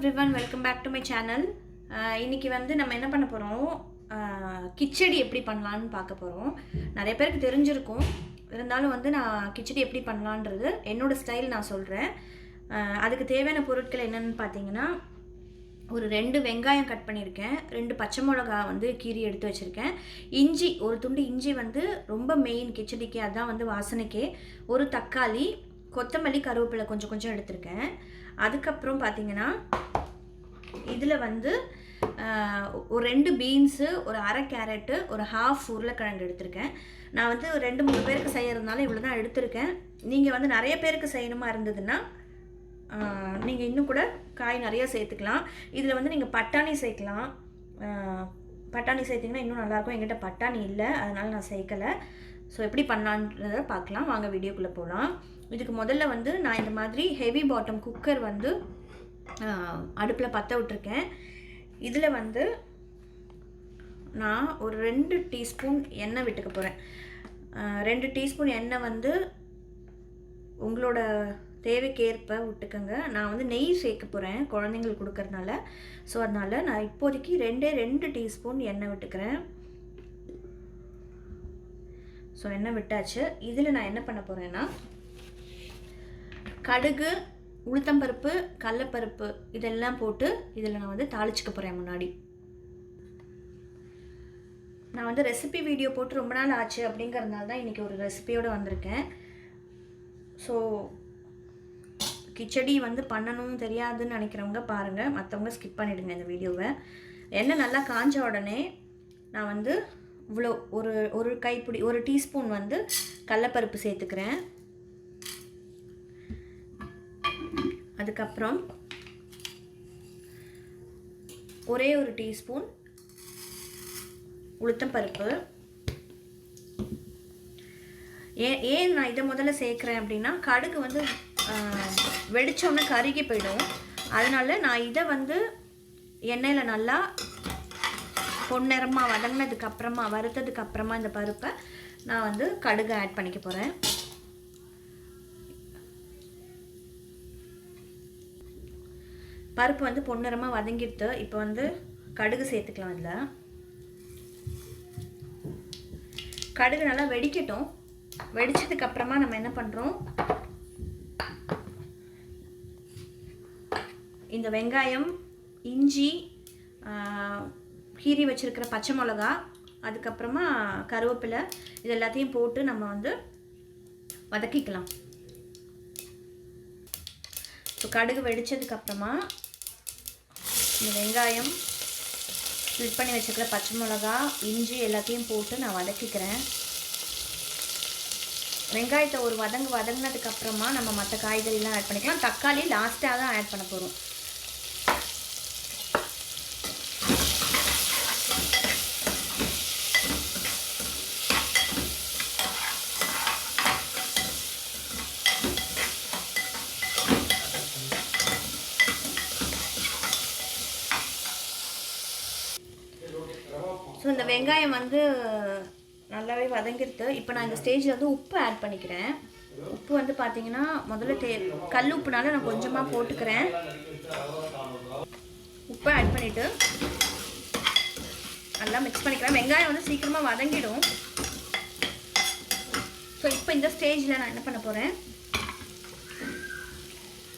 Every one welcome back to my channel இன்னைக்கு வந்து நம்ம என்ன பண்ண போகிறோம் கிச்சடி எப்படி பண்ணலான்னு பார்க்க போகிறோம் நிறைய பேருக்கு தெரிஞ்சிருக்கும். இருந்தாலும் வந்து நான் கிச்சடி எப்படி பண்ணலான்றது என்னோடய ஸ்டைல் நான் சொல்கிறேன் அதுக்கு தேவையான பொருட்கள் என்னென்னு பார்த்தீங்கன்னா ஒரு ரெண்டு வெங்காயம் கட் பண்ணியிருக்கேன். ரெண்டு பச்சை மிளகா வந்து கீரி எடுத்து வச்சுருக்கேன். இஞ்சி ஒரு துண்டு இஞ்சி வந்து ரொம்ப மெயின் கிச்சடிக்கு அதுதான் வந்து வாசனைக்கே. ஒரு தக்காளி கொத்தமல்லி கருவேப்பிலை கொஞ்சம் கொஞ்சம் எடுத்திருக்கேன். அதுக்கப்புறம் பார்த்தீங்கன்னா இதில் வந்து ஒரு ரெண்டு பீன்ஸு ஒரு அரை கேரட்டு ஒரு ஹாஃப் உருளைக்கிழங்கு எடுத்திருக்கேன். நான் வந்து ரெண்டு மூணு பேருக்கு செய்யறதுனால இவ்வளோ தான் எடுத்திருக்கேன். நீங்கள் வந்து நிறைய பேருக்கு செய்யணுமா இருந்ததுன்னா நீங்கள் இன்னும் கூட காய் நிறையா சேர்த்துக்கலாம். இதில் வந்து நீங்கள் பட்டாணி சேர்க்கலாம். பட்டாணி சேர்த்திங்கன்னா இன்னும் நல்லாயிருக்கும். எங்கிட்ட பட்டாணி இல்லை அதனால் நான் சேர்க்கலை. ஸோ எப்படி பண்ணலான்றதை பார்க்கலாம். வாங்க வீடியோக்குள்ளே போகலாம். இதுக்கு முதல்ல வந்து நான் இந்த மாதிரி ஹெவி பாட்டம் குக்கர் வந்து அடுப்பில் பற்ற விட்டுருக்கேன். இதில் வந்து நான் ஒரு ரெண்டு டீஸ்பூன் எண்ணெய் விட்டுக்க போகிறேன் ரெண்டு டீஸ்பூன் எண்ணெய் வந்து உங்களோட தேவைக்கேற்ப விட்டுக்கோங்க. நான் வந்து நெய் சேர்க்க போகிறேன் குழந்தைங்களுக்கு கொடுக்கறதுனால. ஸோ அதனால் நான் இப்போதைக்கு ரெண்டே ரெண்டு டீஸ்பூன் எண்ணெய் விட்டுக்கிறேன். ஸோ எண்ணெய் விட்டாச்சு. இதில் நான் என்ன பண்ண போகிறேன்னா கடுகு உளுத்தம்பருப்பு கடலப்பருப்பு இதெல்லாம் போட்டு இதில் நான் வந்து தாளிச்சுக்க போகிறேன் முன்னாடி. நான் வந்து ரெசிபி வீடியோ போட்டு ரொம்ப நாள் ஆச்சு அப்படிங்கிறதுனால தான் இன்றைக்கி ஒரு ரெசிபியோடு வந்திருக்கேன். ஸோ கிச்சடி வந்து பண்ணணும் தெரியாதுன்னு நினைக்கிறவங்க பாருங்கள் மற்றவங்க ஸ்கிப் பண்ணிவிடுங்க இந்த வீடியோவை எண்ணெய் நல்லா காஞ்ச உடனே நான் வந்து இவ்வளோ ஒரு ஒரு கைப்பிடி ஒரு டீஸ்பூன் வந்து கடலப்பருப்பு சேர்த்துக்கிறேன். அதுக்கப்புறம் ஒரே ஒரு டீஸ்பூன் உளுத்தம்பருப்பு ஏன் ஏன் நான் இதை முதல்ல சேர்க்குறேன் அப்படின்னா கடுகு வந்து வெடிச்சோன்னே கருகி போயிடும். அதனால நான் இதை வந்து எண்ணெயில் நல்லா பொன்னிறமாக வதங்கினதுக்கப்புறமா வறுத்ததுக்கப்புறமா வறுத்ததுக்கு அப்புறமா இந்த பருப்பை நான் வந்து கடுகு ஆட் பண்ணிக்க போகிறேன் பருப்பு வந்து பொன்னிறமாக வதங்கிடுத்து இப்போ வந்து கடுகு சேர்த்துக்கலாம் இதில். கடுகு நல்லா வெடிக்கட்டும். வெடிச்சதுக்கு அப்புறமா நம்ம என்ன பண்ணுறோம் இந்த வெங்காயம் இஞ்சி கீரி கீறி பச்சை மிளகா அதுக்கப்புறமா கருவேப்பிலை இது எல்லாத்தையும் போட்டு நம்ம வந்து வதக்கிக்கலாம். ஸோ கடுகு வெடித்ததுக்கப்புறமா இந்த வெங்காயம் ஸ்ப்ளிட் பண்ணி வச்சுருக்கிற பச்சை மிளகா இஞ்சி எல்லாத்தையும் போட்டு நான் வதக்கிக்கிறேன். வெங்காயத்தை ஒரு வதங்கு வதங்கினதுக்கப்புறமா நம்ம மற்ற காய்கறிலாம் ஆட் பண்ணிக்கலாம். தக்காளி லாஸ்ட்டாக தான் ஆட் பண்ண போகிறோம் இந்த வெங்காயம் வந்து நல்லாவே வதங்கிருது இப்போ நான் இந்த ஸ்டேஜில் வந்து உப்பு ஆட் பண்ணிக்கிறேன். உப்பு வந்து பார்த்தீங்கன்னா முதல்ல தே கல் உப்புனால நான் கொஞ்சமாக போட்டுக்கிறேன். உப்பை ஆட் பண்ணிவிட்டு நல்லா மிக்ஸ் பண்ணிக்கிறேன் வெங்காயம் வந்து சீக்கிரமாக வதங்கிடும். ஸோ இப்போ இந்த ஸ்டேஜில் நான் என்ன பண்ண போகிறேன்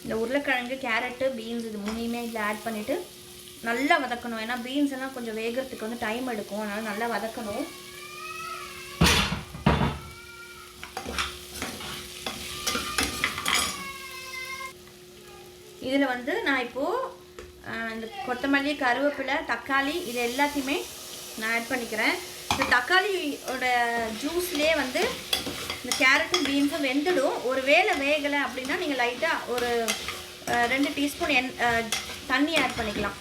இந்த உருளைக்கிழங்கு கேரட்டு பீன்ஸ் இது மூணையுமே இதில் ஆட் பண்ணிவிட்டு நல்லா வதக்கணும். ஏன்னா பீன்ஸ் எல்லாம் கொஞ்சம் வேகிறதுக்கு வந்து டைம் எடுக்கும். அதனால் நல்லா வதக்கணும். இதில் வந்து நான் இப்போது இந்த கொத்தமல்லி கருவேப்பிலை தக்காளி இது எல்லாத்தையுமே நான் ஆட் பண்ணிக்கிறேன். இந்த தக்காளியோட ஜூஸ்லேயே வந்து இந்த கேரட்டும் பீன்ஸும் வெந்துடும். ஒரு வேளை வேகலை அப்படின்னா நீங்கள் லைட்டாக ஒரு ரெண்டு டீஸ்பூன் எண் தண்ணி ஆட் பண்ணிக்கலாம்.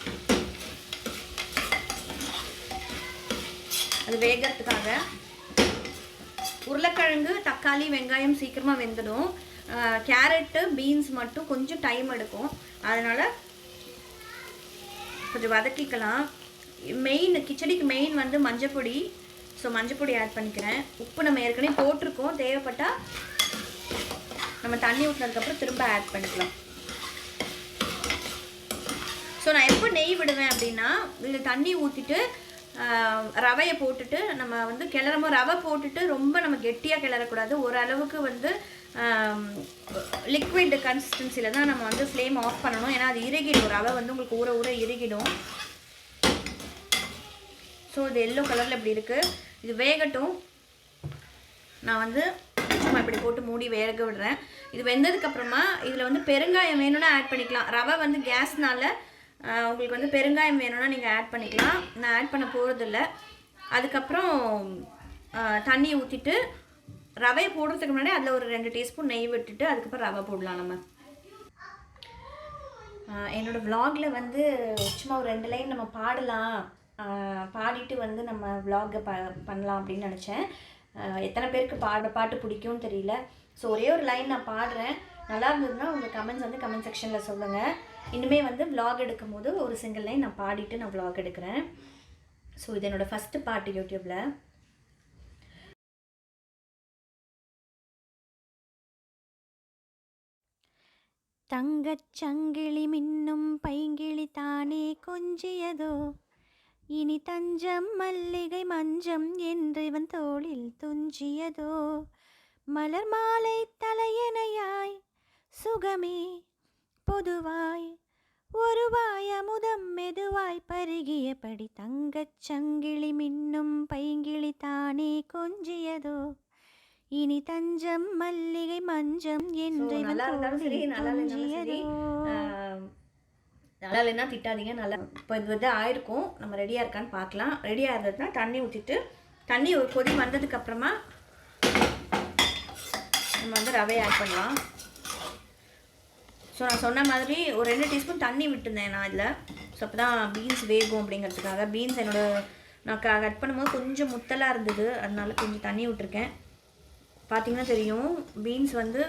அது வேகிறதுக்காக. உருளைக்கிழங்கு தக்காளி வெங்காயம் சீக்கிரமாக வெந்துடும். கேரட்டு பீன்ஸ் மட்டும் கொஞ்சம் டைம் எடுக்கும். அதனால் கொஞ்சம் வதக்கிக்கலாம். மெயின் கிச்சடிக்கு மெயின் வந்து மஞ்சப்பொடி. ஸோ மஞ்சப்பொடி ஆட் பண்ணிக்கிறேன். உப்பு நம்ம ஏற்கனவே போட்டிருக்கோம். தேவைப்பட்டால் நம்ம தண்ணி ஊற்றினதுக்கப்புறம் திரும்ப ஆட் பண்ணிக்கலாம். நான் எப்போ நெய் விடுவேன் அப்படின்னா இதில் தண்ணி ஊற்றிட்டு ரவையை போட்டுட்டு நம்ம வந்து கிளறமோ ரவை போட்டுட்டு ரொம்ப நம்ம கெட்டியாக கிளறக்கூடாது. ஓரளவுக்கு வந்து லிக்விட் கன்சிஸ்டன்சியில் தான் நம்ம வந்து ஃப்ளேம் ஆஃப் பண்ணணும். ஏன்னா அது இறுகிடும். ரவை வந்து உங்களுக்கு ஊற ஊற இறுகிடும். ஸோ இது எல்லோ கலரில் இப்படி இருக்குது இது வேகட்டும். நான் வந்து சும்மா இப்படி போட்டு மூடி வேக விடுறேன். இது வெந்ததுக்கப்புறமா இதில் வந்து பெருங்காயம் வேணும்னா ஆட் பண்ணிக்கலாம். ரவை வந்து கேஸ்னால் உங்களுக்கு வந்து பெருங்காயம் வேணும்னா நீங்கள் ஆட் பண்ணிக்கலாம். நான் ஆட் பண்ண போகிறதில்ல அதுக்கப்புறம் தண்ணியை தண்ணி ஊற்றிட்டு ரவையை போடுறதுக்கு முன்னாடி அதில் ஒரு ரெண்டு டீஸ்பூன் நெய் விட்டுட்டு அதுக்கப்புறம் ரவை போடலாம் நம்ம. என்னோடய விலாகில் வந்து சும்மா ஒரு ரெண்டு லைன் நம்ம பாடலாம். பாடிட்டு வந்து நம்ம விலாகை ப பண்ணலாம் அப்படின்னு நினச்சேன். எத்தனை பேருக்கு பாட பாட்டு பிடிக்கும்னு தெரியல. ஸோ ஒரே ஒரு லைன் நான் பாடுறேன். நல்லா இருந்ததுன்னா உங்கள் கமெண்ட்ஸ் வந்து கமெண்ட் செக்ஷனில் சொல்லுங்கள் இனிமே வந்து vlog எடுக்கும்போது ஒரு சிங்கிள் லைன் நான் பாடிட்டு நான் விலாக் எடுக்கிறேன். ஸோ இது என்னோடய ஃபஸ்ட்டு பாட்டு யூடியூப்பில் தங்கச்சங்கிளி மின்னும் பைங்கிளி தானே கொஞ்சியதோ? இனி தஞ்சம் மல்லிகை மஞ்சம் என்று இவன் தோளில் துஞ்சியதோ? மலர் மாலை தலையணையாய் சுகமே பொதுவாய் ஒருவாய் அமுதம் மெதுவாய் பருகியபடி தங்கச் சங்கிலி மின்னும் பைங்கிளி தானே கொஞ்சியதோ? இனி தஞ்சம் மல்லிகை மஞ்சம் என்று நல்லா இருந்தாலும் சரி, தோளில் நல்லா இல்லைனாலும் சரி, துஞ்சியதோ. ஆஹ், நல்லா இல்லைன்னா திட்டாதீங்க நல்லா இப்போ இது வந்து ஆயிருக்கும். நம்ம ரெடியாக இருக்கான்னு பார்க்கலாம். ரெடியாக இருந்ததுன்னா தண்ணி ஊற்றிட்டு தண்ணி ஒரு கொதி வந்ததுக்கு அப்புறமா நம்ம வந்து ரவையை ஆட் பண்ணலாம். ஸோ நான் சொன்ன மாதிரி ஒரு ரெண்டு டீஸ்பூன் தண்ணி விட்டுருந்தேன் நான் இதில். ஸோ அப்போ தான் பீன்ஸ் வேகும் அப்படிங்கிறதுக்காக. பீன்ஸ் என்னோடய நான் க கட் பண்ணும்போது கொஞ்சம் முத்தலாக இருந்தது. அதனால கொஞ்சம் தண்ணி விட்டுருக்கேன். பார்த்தீங்கன்னா தெரியும் பீன்ஸ் வந்து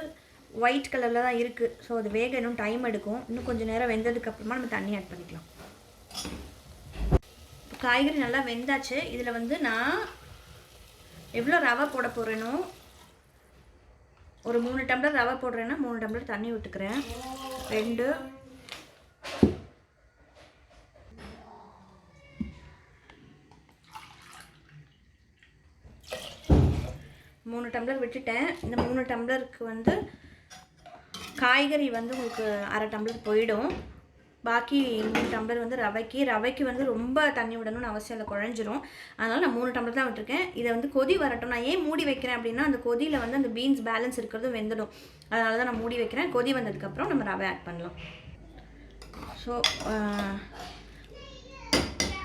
ஒயிட் கலரில் தான் இருக்குது ஸோ அது வேக இன்னும் டைம் எடுக்கும். இன்னும் கொஞ்சம் நேரம் வெந்ததுக்கப்புறமா நம்ம தண்ணி ஆட் பண்ணிக்கலாம். காய்கறி நல்லா வெந்தாச்சு. இதில் வந்து நான் எவ்வளோ ரவை போட போகிறேனோ ஒரு மூணு டம்ளர் ரவை போடுறேன்னா மூணு டம்ளர் தண்ணி விட்டுக்கிறேன். ரெண்டு. மூணு டம்ளர் விட்டுட்டேன். இந்த மூணு டம்ளருக்கு வந்து காய்கறி வந்து உங்களுக்கு அரை டம்ளர் போயிடும். பாக்கி மூணு டம்ளர் வந்து ரவைக்கு. ரவைக்கு வந்து ரொம்ப தண்ணி விடணும்னு அவசியம் இல்லை குழஞ்சிரும். அதனால் நான் மூணு டம்ளர் தான் விட்டுருக்கேன். இதை வந்து கொதி வரட்டும். நான் ஏன் மூடி வைக்கிறேன் அப்படின்னா அந்த கொதியில் வந்து அந்த பீன்ஸ் பேலன்ஸ் இருக்கிறதும் வெந்துடும். அதனால தான் நான் மூடி வைக்கிறேன். கொதி வந்ததுக்கப்புறம் நம்ம ரவை ஆட் பண்ணலாம். ஸோ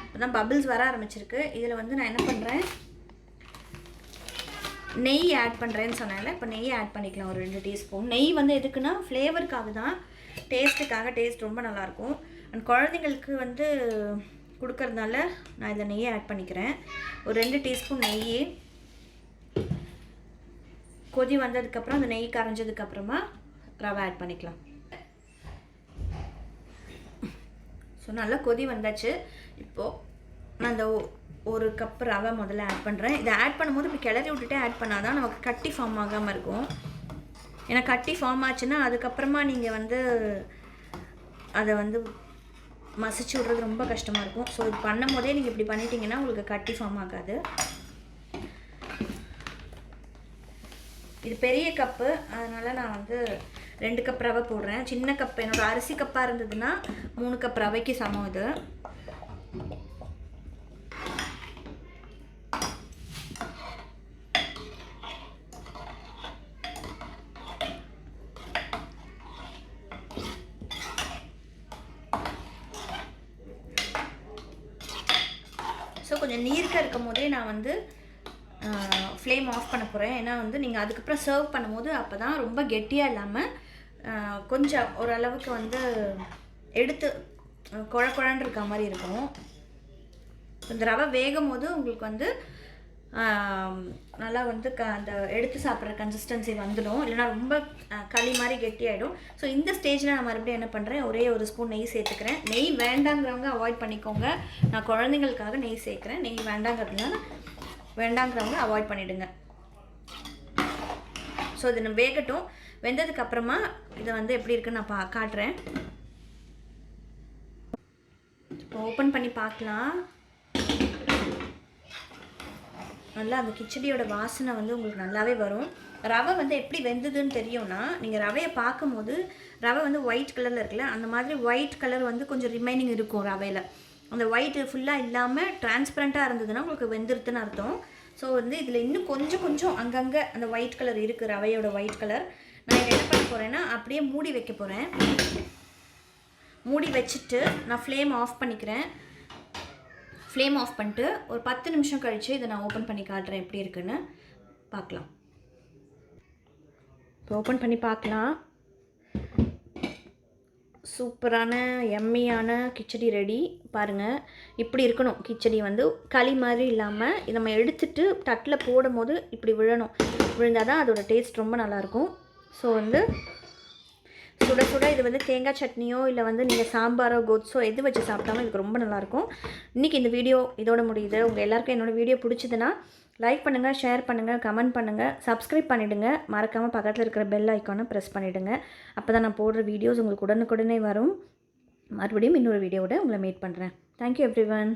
இப்போ தான் பபிள்ஸ் வர ஆரம்பிச்சிருக்கு. இதில் வந்து நான் என்ன பண்ணுறேன் நெய் ஆட் பண்ணுறேன்னு சொன்னேன்ல. இப்போ நெய் ஆட் பண்ணிக்கலாம் ஒரு ரெண்டு டீஸ்பூன் நெய் வந்து எதுக்குன்னா ஃப்ளேவருக்காக தான் டேஸ்ட்டுக்காக டேஸ்ட் ரொம்ப நல்லாயிருக்கும். அண்ட் குழந்தைங்களுக்கு வந்து கொடுக்கறதுனால நான் இதில் நெய்யை ஆட் பண்ணிக்கிறேன். ஒரு ரெண்டு டீஸ்பூன் நெய். கொதி வந்ததுக்கப்புறம் அந்த நெய் கரைஞ்சதுக்கப்புறமா ரவை ஆட் பண்ணிக்கலாம். ஸோ நல்லா கொதி வந்தாச்சு. இப்போது நான் அந்த ஒரு கப் ரவை முதல்ல ஆட் பண்ணுறேன் இதை ஆட் பண்ணும்போது இப்போ கிளறி விட்டுட்டே ஆட் பண்ணால் தான் நமக்கு கட்டி ஃபார்ம் ஆகாமல் இருக்கும். ஏன்னா கட்டி ஃபார்ம் ஆச்சுன்னா அதுக்கப்புறமா நீங்கள் வந்து அதை வந்து மசிச்சு விட்றது ரொம்ப கஷ்டமாக இருக்கும். ஸோ இது பண்ணும் போதே நீங்கள் இப்படி பண்ணிட்டீங்கன்னா உங்களுக்கு கட்டி ஃபார்ம் ஆகாது. இது பெரிய கப்பு அதனால் நான் வந்து ரெண்டு கப் ரவை போடுறேன். சின்ன கப் என்னோட அரிசி கப்பாக இருந்ததுன்னா மூணு கப் ரவைக்கு சமம் இது. கொஞ்சம் நீர்க்க இருக்கும் போதே நான் வந்து ஃப்ளேம் ஆஃப் பண்ண போகிறேன் ஏன்னா வந்து நீங்கள் அதுக்கப்புறம் சர்வ் பண்ணும்போது அப்போ தான் ரொம்ப கெட்டியாக இல்லாமல் கொஞ்சம் ஓரளவுக்கு வந்து எடுத்து குழ குழன்னு இருக்க மாதிரி இருக்கும். இந்த ரவை வேகும் போது உங்களுக்கு வந்து நல்லா வந்து க அந்த எடுத்து சாப்பிட்ற கன்சிஸ்டன்சி வந்துடும். இல்லைனா ரொம்ப களி மாதிரி கெட்டியாயிடும். ஸோ இந்த ஸ்டேஜில் நான் மறுபடியும் என்ன பண்ணுறேன் ஒரே ஒரு ஸ்பூன் நெய் சேர்த்துக்கிறேன். நெய் வேண்டாங்கிறவங்க அவாய்ட் பண்ணிக்கோங்க. நான் குழந்தைங்களுக்காக நெய் சேர்க்குறேன். நெய் வேண்டாங்கிறதுனால வேண்டாங்கிறவங்க அவாய்ட் பண்ணிவிடுங்க ஸோ இது நம்ம வேகட்டும். வெந்ததுக்கு அப்புறமா இதை வந்து எப்படி இருக்குன்னு நான் பா காட்டுறேன். ஓப்பன் பண்ணி பார்க்கலாம். நல்லா அந்த கிச்சடியோட வாசனை வந்து உங்களுக்கு நல்லாவே வரும். ரவை வந்து எப்படி வெந்ததுன்னு தெரியும்னா நீங்கள் ரவையை பார்க்கும்போது ரவை வந்து ஒயிட் கலரில் இருக்குல்ல அந்த மாதிரி ஒயிட் கலர் வந்து கொஞ்சம் ரிமைனிங் இருக்கும் ரவையில். அந்த ஒயிட் ஃபுல்லாக இல்லாமல் டிரான்ஸ்பரண்ட்டாக இருந்ததுன்னா உங்களுக்கு வெந்துருத்துன்னு அர்த்தம். ஸோ வந்து இதில் இன்னும் கொஞ்சம் கொஞ்சம் அங்கங்கே அந்த ஒயிட் கலர் இருக்குது ரவையோட ஒயிட் கலர் நான் என்ன பண்ண போகிறேன்னா அப்படியே மூடி வைக்க போகிறேன் மூடி வச்சுட்டு நான் ஃப்ளேம் ஆஃப் பண்ணிக்கிறேன். ஃப்ளேம் ஆஃப் பண்ணிட்டு ஒரு பத்து நிமிஷம் கழித்து இதை நான் ஓப்பன் பண்ணி காட்டுறேன் எப்படி இருக்குன்னு பார்க்கலாம். இப்போ ஓப்பன் பண்ணி பார்க்கலாம். சூப்பரான எம்மியான கிச்சடி ரெடி பாருங்கள் இப்படி இருக்கணும். கிச்சடி வந்து களி மாதிரி இல்லாமல் இதை நம்ம எடுத்துட்டு தட்டில் போடும் போது இப்படி விழணும். விழுந்தால் தான் அதோட டேஸ்ட் ரொம்ப நல்லாயிருக்கும் ஸோ வந்து சுட சுட இது வந்து தேங்காய் சட்னியோ இல்லை வந்து நீங்கள் சாம்பாரோ கொத்ஸோ எது வச்சு சாப்பிட்டாலும் இதுக்கு ரொம்ப நல்லாயிருக்கும். இன்றைக்கி இந்த வீடியோ இதோட முடியுது. உங்கள் எல்லாருக்கும் என்னோடய வீடியோ பிடிச்சதுன்னா லைக் பண்ணுங்கள் ஷேர் பண்ணுங்கள் கமெண்ட் பண்ணுங்கள் சப்ஸ்கிரைப் பண்ணிவிடுங்க மறக்காமல் பக்கத்தில் இருக்கிற பெல் ஐக்கானை ப்ரெஸ் பண்ணிவிடுங்க அப்போ தான் நான் போடுற வீடியோஸ் உங்களுக்கு உடனுக்குடனே வரும். மறுபடியும் இன்னொரு வீடியோவோட உங்களை மீட் பண்ணுறேன் தேங்க்யூ எவ்ரி ஒன்